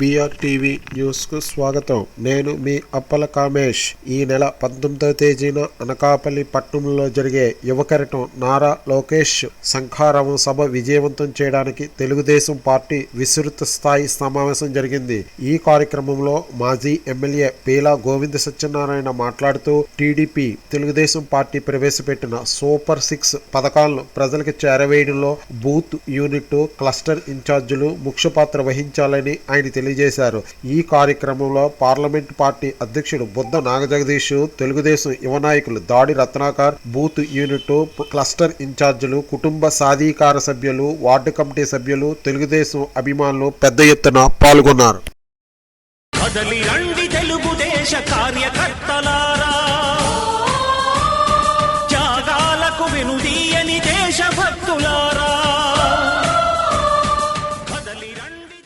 BR TV న్యూస్కు స్వాగతం. నేను మీ అప్పల కామేష్. ఈ నెల పంతొమ్మిదవ తేదీన అనకాపల్లి పట్టణంలో జరిగే యువకరటం నారా లోకేష్ శంఖారావం సభ విజయవంతం చేయడానికి తెలుగుదేశం పార్టీ విస్తృత స్థాయి సమావేశం జరిగింది. ఈ కార్యక్రమంలో మాజీ ఎమ్మెల్యే పీలా గోవింద సత్యనారాయణ మాట్లాడుతూ టీడీపీ తెలుగుదేశం పార్టీ ప్రవేశపెట్టిన సూపర్ సిక్స్ పథకాలను ప్రజలకు చేరవేయడంలో బూత్ యూనిట్ క్లస్టర్ ఇన్ఛార్జీలు ముఖ్య పాత్ర వహించాలని ఆయన తెలియజేశారు. ఈ కార్యక్రమంలో పార్లమెంట్ పార్టీ అధ్యక్షుడు బుద్ధ నాగజగదీష్ తెలుగుదేశం యువ నాయకులు దాడి రత్నాకర్ బూత్ యూనిట్ క్లస్టర్ ఇన్ఛార్జీలు కుటుంబ సాధికార సభ్యులు వార్డు కమిటీ సభ్యులు తెలుగుదేశం అభిమానులు పెద్ద ఎత్తున పాల్గొన్నారు. కార్యకర్తలారా జాగాలకు వినుదీ